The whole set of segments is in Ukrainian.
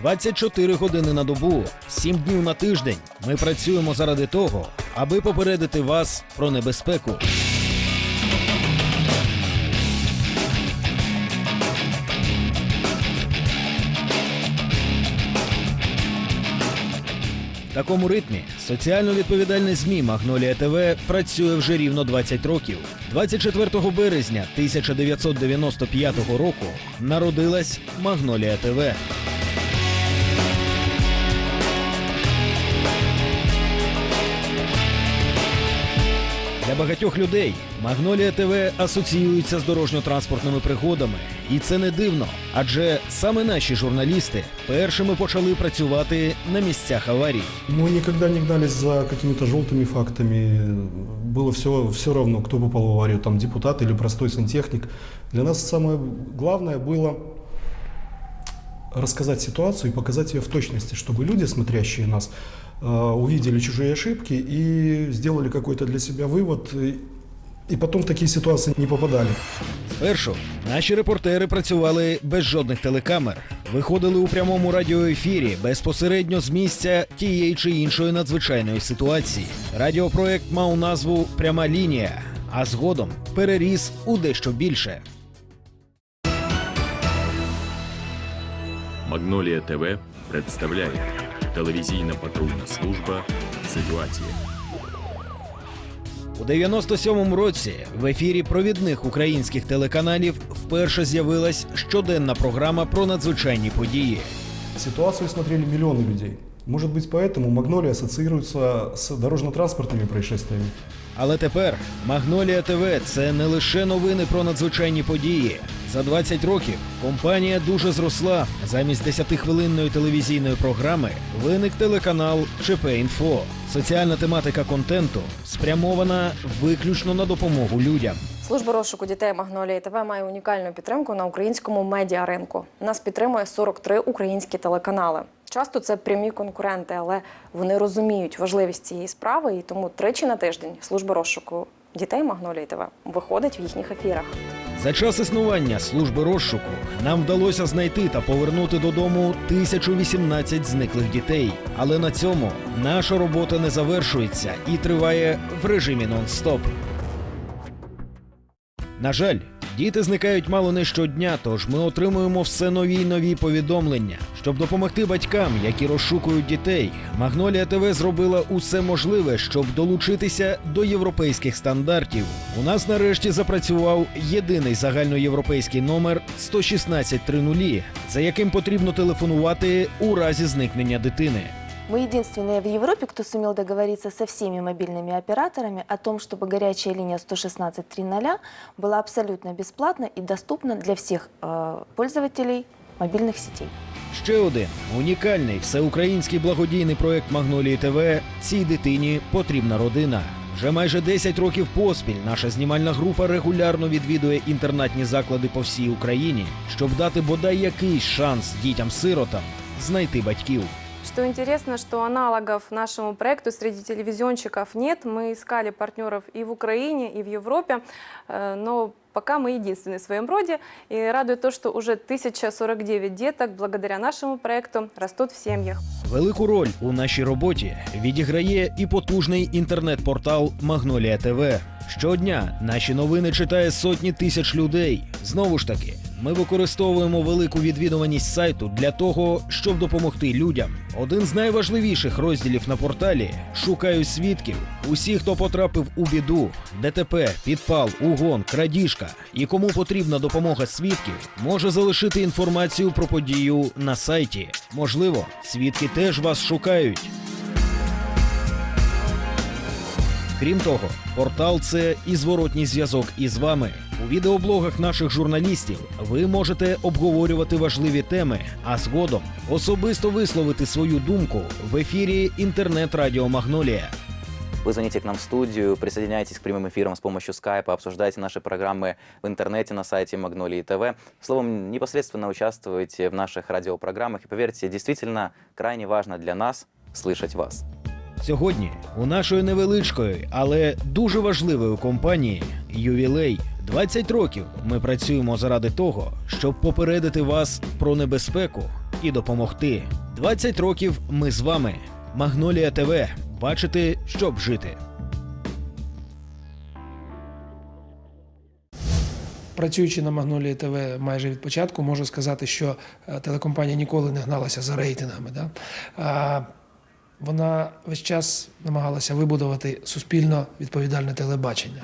24 години на добу, 7 днів на тиждень. Ми працюємо заради того, аби попередити вас про небезпеку. В такому ритмі соціально відповідальне ЗМІ Магнолія ТВ працює вже рівно 20 років. 24 березня 1995 року народилась Магнолія ТВ. Для багатьох людей Магнолія ТВ асоціюється з дорожньо-транспортними пригодами, і це не дивно, адже саме наші журналісти першими почали працювати на місцях аварій. Мы никогда не гнались за какими-то желтыми фактами. Было все, все равно, кто попал в аварию, там депутат или простой сантехник. Для нас самое главное было рассказать ситуацию и показать ее в точности, чтобы люди, смотрящие нас, э, увидели чужие ошибки и сделали какой-то для себя вывод, и, и потом в такие ситуации не попадали. Спершу наші репортери працювали без жодних телекамер, виходили у прямому радіоефірі безпосередньо з місця тієї чи іншої надзвичайної ситуації. Радіопроект мав назву Пряма лінія, а згодом переріс у дещо більше. Магнолія ТВ представляє телевізійна патрульна служба Ситуація. У 97-му році в ефірі провідних українських телеканалів вперше з'явилась щоденна програма про надзвичайні події. Ситуацию смотрели миллионы людей. Может быть, поэтому Магнолия ассоциируется с дорожно-транспортными происшествиями. Але тепер Магнолія ТВ це не лише новини про надзвичайні події. За 20 років компанія дуже зросла. Замість 10-хвилинної телевізійної програми виник телеканал ЧП Інфо. Соціальна тематика контенту спрямована виключно на допомогу людям. Служба розшуку дітей Магнолії ТВ має унікальну підтримку на українському медіаринку. Нас підтримує 43 українські телеканали. Часто це прямі конкуренти, але вони розуміють важливість цієї справи, і тому тричі на тиждень служба розшуку дітей Магнолії ТВ виходить в їхніх ефірах. За час існування служби розшуку нам вдалося знайти та повернути додому 1018 зниклих дітей. Але на цьому наша робота не завершується і триває в режимі нон-стоп. На жаль, діти зникають мало не щодня, тож ми отримуємо все нові й нові повідомлення. Щоб допомогти батькам, які розшукують дітей, Магнолія ТВ зробила усе можливе, щоб долучитися до європейських стандартів. У нас нарешті запрацював єдиний загальноєвропейський номер 11630, за яким потрібно телефонувати у разі зникнення дитини. Мы единственные в Европе, кто сумел договориться со всеми мобильными операторами о том, чтобы горячая линия 116.3.0 была абсолютно бесплатна и доступна для всех э, пользователей мобильных сетей. Ще один унікальний всеукраїнський благодійний проект Магнолії ТВ цій дитині потрібна родина. Вже майже 10 років поспіль наша знімальна група регулярно відвідує інтернатні заклади по всій Україні, щоб дати бодай якийсь шанс дітям-сиротам знайти батьків. Что интересно, что аналогов нашему проекту среди телевизионщиков нет. Мы искали партнеров и в Украине, и в Европе, э, но пока мы единственные в своем роде. И радует то, что уже 1049 деток благодаря нашему проекту растут в семьях. Велику роль у нашій роботі відіграє і потужний інтернет-портал Магнолія ТВ. Щодня наші новини читає сотні тисяч людей. Знову ж таки, ми використовуємо велику відвідуваність сайту для того, щоб допомогти людям. Один з найважливіших розділів на порталі Шукаю свідків. Усі, хто потрапив у біду, ДТП, підпал, угон, крадіжка і кому потрібна допомога свідків, може залишити інформацію про подію на сайті. Можливо, свідки теж вас шукають. Крім того, портал це і зворотній зв'язок із вами. У відеоблогах наших журналістів ви можете обговорювати важливі теми, а згодом особисто висловити свою думку в ефірі інтернет-радіо Магнолія. Вы звоните к нам в студию, присоединяйтесь к прямым эфирам с помощью скайпа, обсуждайте наши программы в интернете на сайте Магнолии ТВ. Словом, непосредственно участвуйте в наших радиопрограммах. И поверьте, действительно крайне важно для нас слышать вас. Сьогодні у нашої невеличкої, але дуже важливої компанії ювілей 20 років ми працюємо заради того, щоб попередити вас про небезпеку, і допомогти. 20 років ми з вами. Магнолія ТВ. Бачити, щоб жити. Працюючи на Магнолії ТВ майже від початку, можу сказати, що е, телекомпанія ніколи не гналася за рейтингами. Да? Вона весь час намагалася вибудувати суспільно відповідальне телебачення.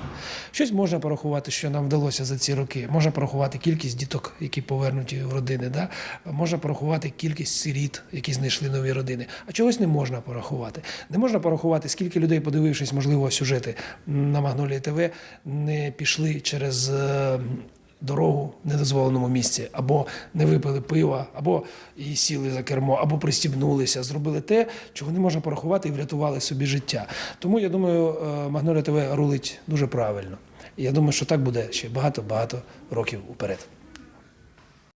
Щось можна порахувати, що нам вдалося за ці роки. Можна порахувати кількість діток, які повернуті в родини. Да? Можна порахувати кількість сиріт, які знайшли нові родини. А чогось не можна порахувати. Не можна порахувати, скільки людей, подивившись, можливо, сюжети на Магнолії ТВ, не пішли через. Дорогу в недозволеному місці, або не випили пива, або і сіли за кермо, або пристібнулися, зробили те, чого не можна порахувати і врятували собі життя. Тому я думаю, е, Магнолія ТВ рулить дуже правильно. І я думаю, що так буде ще багато-багато років уперед.